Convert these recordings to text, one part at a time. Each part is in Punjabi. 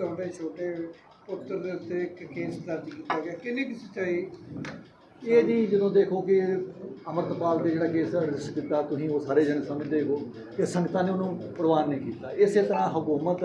ਤੁਹਾਡੇ ਛੋਟੇ ਪੁੱਤਰ ਦੇ ਉੱਤੇ ਇੱਕ ਕੇਸ ਦਰਜ ਕੀਤਾ ਗਿਆ। ਕਿੰਨੀ ਕੁ ਸੱਚਾਈ? ਇਹ ਜੀ ਜਦੋਂ ਦੇਖੋ ਕਿ ਅਮਰਤਪਾਲ ਦੇ ਜਿਹੜਾ ਕੇਸ ਰਜਿਸਟਰ ਕੀਤਾ, ਤੁਸੀਂ ਉਹ ਸਾਰੇ ਜਣੇ ਸਮਝਦੇ ਹੋ ਕਿ ਸੰਗਤਾਂ ਨੇ ਉਹਨੂੰ ਪ੍ਰਵਾਨ ਨਹੀਂ ਕੀਤਾ। ਇਸੇ ਤਰ੍ਹਾਂ ਹਕੂਮਤ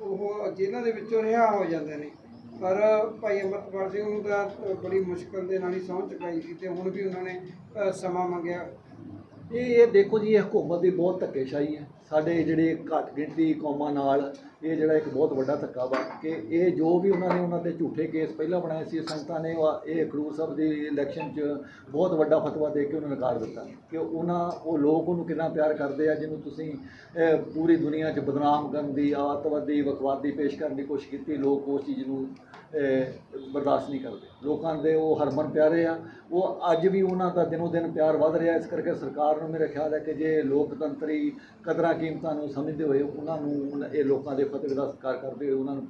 ਉਹ ਜੇਲ੍ਹਾਂ ਦੇ ਵਿੱਚੋਂ ਰਿਹਾ ਹੋ ਜਾਂਦੇ ਨੇ। ਪਰ ਭਾਈ ਅੰਮ੍ਰਿਤਪਾਲ ਸਿੰਘ ਨੂੰ ਤਾਂ ਬੜੀ ਮੁਸ਼ਕਲ ਦੇ ਨਾਲ ਹੀ ਸਹੁੰ ਚੁਕਾਈ ਸੀ ਤੇ ਹੁਣ ਵੀ ਉਹਨਾਂ ਨੇ ਸਮਾਂ ਮੰਗਿਆ। ਇਹ ਇਹ ਦੇਖੋ ਜੀ, ਇਹ ਹਕੂਮਤ ਦੀ ਬਹੁਤ ਧੱਕੇਸ਼ਾਹੀ ਹੈ। ਸਾਡੇ ਜਿਹੜੇ ਘੱਟ ਗਿਣਤੀ ਕੌਮਾਂ ਨਾਲ ਇਹ ਜਿਹੜਾ ਇੱਕ ਬਹੁਤ ਵੱਡਾ ਧੱਕਾ ਵਾ ਕਿ ਇਹ ਜੋ ਵੀ ਉਹਨਾਂ ਨੇ ਉਹਨਾਂ ਤੇ ਝੂਠੇ ਕੇਸ ਪਹਿਲਾਂ ਬਣਾਏ ਸੀ, ਸੰਗਤਾਂ ਨੇ ਉਹ- ਇਹ ਖਡੂਰ ਸਾਹਿਬ ਦੀ ਇਲੈਕਸ਼ਨ 'ਚ ਬਹੁਤ ਵੱਡਾ ਫਤਵਾ ਦੇ ਕੇ ਉਹਨੂੰ ਨਕਾਰ ਦਿੱਤਾ ਕਿ ਉਹਨਾਂ, ਉਹ ਲੋਕ ਉਹਨੂੰ ਕਿੰਨਾ ਪਿਆਰ ਕਰਦੇ ਆ, ਜਿਹਨੂੰ ਤੁਸੀਂ ਪੂਰੀ ਦੁਨੀਆ 'ਚ ਬਦਨਾਮ ਕਰਨ ਦੀ, ਆਤਵਾਦੀ ਵਕਵਾਦੀ ਪੇਸ਼ ਕਰਨ ਦੀ ਕੋਸ਼ਿਸ਼ ਕੀਤੀ, ਲੋਕ ਉਸ ਚੀਜ਼ ਨੂੰ ਬਰਦਾਸ਼ਤ ਨਹੀਂ ਕਰਦੇ। ਲੋਕਾਂ ਦੇ ਉਹ ਹਰਮਨ ਪਿਆਰੇ ਆ, ਉਹ ਅੱਜ ਵੀ ਉਹਨਾਂ ਦਾ ਦਿਨੋ ਦਿਨ ਪਿਆਰ ਵੱਧ ਰਿਹਾ, ਇਸ ਕਰਕੇ ਸਰਕਾਰ ਨੂੰ ਮੇਰਾ ਖਿਆਲ ਹੈ ਕਿ ਜੇ ਲੋਕਤੰਤਰੀ ਕਦਰਾਂ ਕੀਮਤਾਂ ਨੂੰ ਸਮਝਦੇ ਹੋਏ ਉਹਨਾਂ ਨੂੰ ਇਹ ਲੋਕਾਂ ਦੇ ਫਤਿਹ ਦਾ ਸਤਿਕਾਰ ਕਰਦੇ ਹੋਏ ਉਹਨਾਂ ਨੂੰ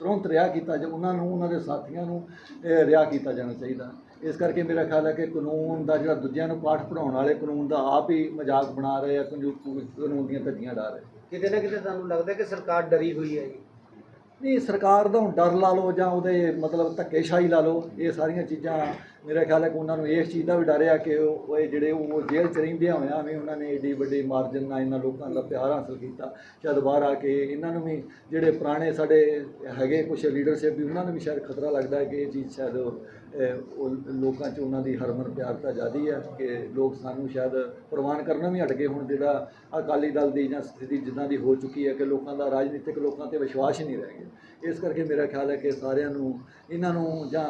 ਤੁਰੰਤ ਰਿਹਾ ਕੀਤਾ ਜਾ ਉਹਨਾਂ ਨੂੰ ਉਹਨਾਂ ਦੇ ਸਾਥੀਆਂ ਨੂੰ ਰਿਹਾ ਕੀਤਾ ਜਾਣਾ ਚਾਹੀਦਾ। ਇਸ ਕਰਕੇ ਮੇਰਾ ਖਿਆਲ ਹੈ ਕਿ ਕਾਨੂੰਨ ਦਾ ਜਿਹੜਾ ਦੂਜਿਆਂ ਨੂੰ ਪਾਠ ਪੜਾਉਣ ਵਾਲੇ ਕਾਨੂੰਨ ਦਾ ਆਪ ਹੀ ਮਜ਼ਾਕ ਬਣਾ ਰਹੇ ਆ ਕਾਨੂੰਨ ਕਾਨੂੰਨ ਦੀਆਂ ਧੱਜੀਆਂ ਡਾ ਰਹੇ। ਕਿਤੇ ਨਾ ਕਿਤੇ ਤੁਹਾਨੂੰ ਲੱਗਦਾ ਕਿ ਸਰਕਾਰ ਡਰੀ ਹੋਈ ਹੈ ਜੀ? ਨਹੀਂ ਸਰਕਾਰ ਦਾ ਹੁਣ ਡਰ ਲਾ ਲਓ ਜਾਂ ਉਹਦੇ ਮਤਲਬ ਧੱਕੇਸ਼ਾਹੀ ਲਾ ਲਓ ਇਹ ਸਾਰੀਆਂ ਚੀਜ਼ਾਂ ਮੇਰਾ ਖਿਆਲ ਹੈ ਕਿ ਉਹਨਾਂ ਨੂੰ ਇਸ ਚੀਜ਼ ਦਾ ਵੀ ਡਰ ਆ ਕਿ ਉਹ ਇਹ ਜਿਹੜੇ ਉਹ ਜੇਲ੍ਹ ਚ ਰਹਿੰਦਿਆਂ ਹੋਇਆਂ ਵੀ ਉਹਨਾਂ ਨੇ ਏਡੀ ਵੱਡੀ ਮਾਰਜਨ ਨਾਲ ਇਹਨਾਂ ਲੋਕਾਂ ਦਾ ਪਿਆਰ ਹਾਸਲ ਕੀਤਾ। ਸ਼ਾਇਦ ਬਾਹਰ ਆ ਕੇ ਇਹਨਾਂ ਨੂੰ ਵੀ ਜਿਹੜੇ ਪੁਰਾਣੇ ਸਾਡੇ ਹੈਗੇ ਕੁਝ ਲੀਡਰਸ਼ਿਪ ਵੀ, ਉਹਨਾਂ ਨੂੰ ਵੀ ਸ਼ਾਇਦ ਖਤਰਾ ਲੱਗਦਾ ਹੈ ਕਿ ਇਹ ਚੀਜ਼ ਸ਼ਾਇਦ ਉਹ ਲੋਕਾਂ 'ਚ ਉਹਨਾਂ ਦੀ ਹਰਮਨ ਪਿਆਰਤਾ ਜ਼ਿਆਦੀ ਹੈ ਕਿ ਲੋਕ ਸਾਨੂੰ ਸ਼ਾਇਦ ਪ੍ਰਵਾਨ ਕਰਨਾ ਵੀ ਹਟ ਗਏ ਹੁਣ। ਜਿਹੜਾ ਅਕਾਲੀ ਦਲ ਦੀ ਜਾਂ ਸਥਿਤੀ ਜਿੱਦਾਂ ਦੀ ਹੋ ਚੁੱਕੀ ਹੈ ਕਿ ਲੋਕਾਂ ਦਾ ਰਾਜਨੀਤਿਕ ਲੋਕਾਂ ਤੇ ਵਿਸ਼ਵਾਸ ਹੀ ਨਹੀਂ ਰਹਿ ਗਿਆ। ਇਸ ਕਰਕੇ ਮੇਰਾ ਖਿਆਲ ਹੈ ਕਿ ਸਾਰਿਆਂ ਨੂੰ ਇਹਨਾਂ ਨੂੰ ਜਾਂ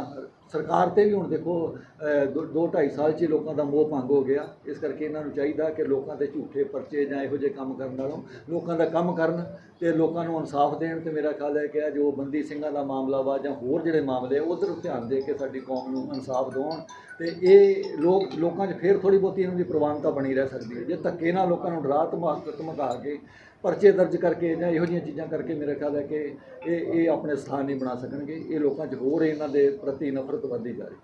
ਸਰਕਾਰ ਤੇ ਵੀ ਹੁਣ ਦੇਖੋ ਅਹ, ਦੋ ਦੋ ਢਾਈ ਸਾਲ 'ਚ ਹੀ ਲੋਕਾਂ ਦਾ ਮੋਹ ਭੰਗ ਹੋ ਗਿਆ। ਇਸ ਕਰਕੇ ਇਹਨਾਂ ਨੂੰ ਚਾਹੀਦਾ ਕਿ ਲੋਕਾਂ ਤੇ ਝੂਠੇ ਪਰਚੇ ਜਾਂ ਇਹੋ ਜਿਹੇ ਕੰਮ ਕਰਨ ਨਾਲੋਂ ਲੋਕਾਂ ਦਾ ਕੰਮ ਕਰਨ ਤੇ ਲੋਕਾਂ ਨੂੰ ਇਨਸਾਫ ਦੇਣ ਤੇ ਮੇਰਾ ਖਿਆਲ ਹੈ ਕਿ ਜੋ ਬੰਦੀ ਸਿੰਘਾਂ ਦਾ ਮਾਮਲਾ ਵਾ ਜਾਂ ਹੋਰ ਜਿਹੜੇ ਮਾਮਲੇ ਉਧਰ ਧਿਆਨ ਦੇ ਕੇ ਸਾਡੀ ਕੌਮ ਨੂੰ ਇਨਸਾਫ ਦਿਵਾਉਣ ਤੇ ਇਹ ਲੋਕ ਲੋਕਾਂ 'ਚ ਫੇਰ ਥੋੜੀ ਬਹੁਤੀ ਇਹਨਾਂ ਦੀ ਪ੍ਰਵਾਨਤਾ ਬਣੀ ਰਹਿ ਸਕਦੀ ਹੈ। ਜੇ ਧੱਕੇ ਨਾਲ ਲੋਕਾਂ ਨੂੰ ਡਰਾ ਧਮਕ ਧਮਕਾ ਕੇ ਪਰਚੇ ਦਰਜ ਕਰਕੇ ਜਾਂ ਇਹੋ ਜਿਹੀਆਂ ਚੀਜ਼ਾਂ ਕਰਕੇ ਮੇਰਾ ਖਿਆਲ ਹੈ ਕਿ ਇਹ ਇਹ ਆਪਣੇ ਸਥਾਨ ਨਹੀਂ ਬਣਾ ਸਕਣਗੇ। ਇਹ ਲੋਕਾਂ 'ਚ ਹੋਰ ਇਹਨਾਂ ਦੇ ਪ੍ਰਤੀ ਨਫ਼ਰਤ ਨਫ਼ਰਤ ਵੱਧਦੀ ਜਾ ਰਹੀ।